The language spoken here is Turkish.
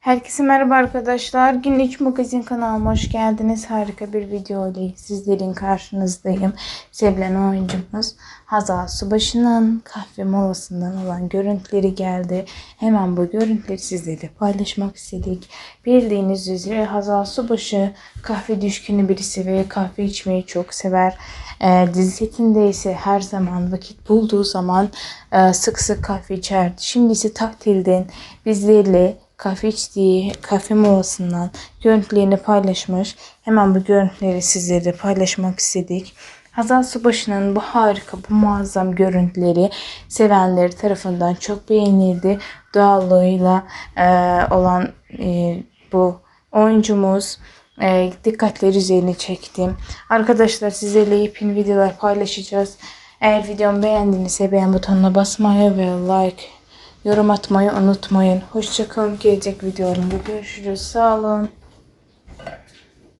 Herkese merhaba arkadaşlar. Günlük magazin kanalıma hoş geldiniz. Harika bir video ile sizlerin karşınızdayım. Sevilen oyuncumuz Hazal Subaşı'nın kahve molasından olan görüntüleri geldi. Hemen bu görüntüleri sizlerle paylaşmak istedik. Bildiğiniz üzere Hazal Subaşı kahve düşkünü birisi ve kahve içmeyi çok sever. Ee, dizi setinde ise her zaman vakit bulduğu zaman e, sık sık kahve içerdi. Şimdi ise tatilden bizlerle kahve içtiği kahve molasından görüntülerini paylaşmış. Hemen bu görüntüleri sizlerle paylaşmak istedik. Hazal Subaşı'nın bu harika, bu muazzam görüntüleri sevenleri tarafından çok beğenildi. Doğallığıyla e, olan e, bu oyuncumuz e, dikkatleri üzerine çektim. Arkadaşlar sizlerle yepyeni videolar paylaşacağız. Eğer videomu beğendinizse beğen butonuna basmayı ve like yorum atmayı unutmayın. Hoşçakalın. Gelecek videolarımda görüşürüz. Sağ olun.